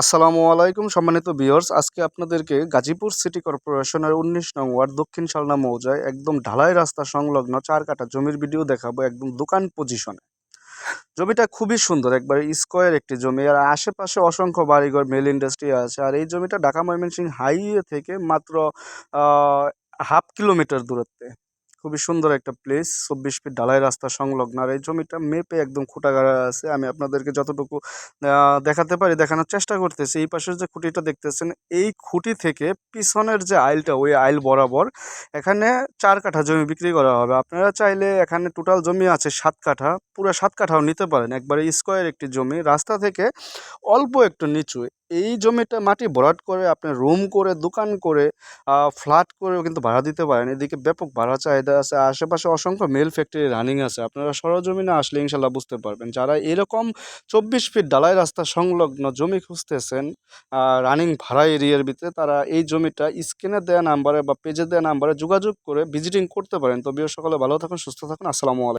আসসালামু আলাইকুম সম্মানিত বিয়র্স আজকে আপনাদেরকে গাজীপুর সিটি কর্পোরেশনের উনিশ নং ওয়ার্ড দক্ষিণ শালনা মৌজায় একদম ঢালাই রাস্তা সংলগ্ন চার কাটা জমির ভিডিও দেখাবো একদম দোকান পজিশনে। জমিটা খুবই সুন্দর, একবার স্কোয়ার একটি জমি, আর আশেপাশে অসংখ্য বাড়িঘর মেল ইন্ডাস্ট্রি আছে, আর এই জমিটা ঢাকা ময়মনসিংহ হাইওয়ে থেকে মাত্র হাফ কিলোমিটার দূরত্বে। খুবই সুন্দর একটা প্লেস চব্বিশ ফিট ঢালাই রাস্তা সংলগ্ন। আর এই জমিটা মেপে একদম খুঁটাগাড়া আছে। আমি আপনাদেরকে যতটুকু দেখাতে পারি, দেখানোর চেষ্টা করতেছি। এই পাশের যে খুঁটিটা দেখতেছেন, এই খুঁটি থেকে পিছনের যে আইলটা, ওই আইল বরাবর এখানে চার কাঠা জমি বিক্রি করা হবে। আপনারা চাইলে এখানে টোটাল জমি আছে সাত কাঠা, পুরো সাত কাঠাও নিতে পারেন। একবারে স্কোয়ার একটি জমি। রাস্তা থেকে অল্প একটু নিচু। এই জমিটা মাটি ভরাট করে আপনি রুম করে, দোকান করে ফ্ল্যাট করেও কিন্তু ভাড়া দিতে পারেন। এদিকে ব্যাপক ভাড়া চাহিদা আছে। আশেপাশে অসংখ্য মেল ফ্যাক্টরি রানিং আছে। আপনারা সরজমিনে আসলে ইনশাল্লাহ বুঝতে পারবেন। যারা এরকম চব্বিশ ফিট ডালাই রাস্তা সংলগ্ন জমি খুঁজতেছেন রানিং ভাড়া এরিয়ার ভিতরে, তারা এই জমিটা স্ক্রিনে দেওয়া নাম্বারে বা পেজে দেওয়া নাম্বারে যোগাযোগ করে ভিজিটিং করতে পারেন। তো বিয়ে সকলে ভালো থাকুন, সুস্থ থাকুন। আসসালামু আলাইকুম।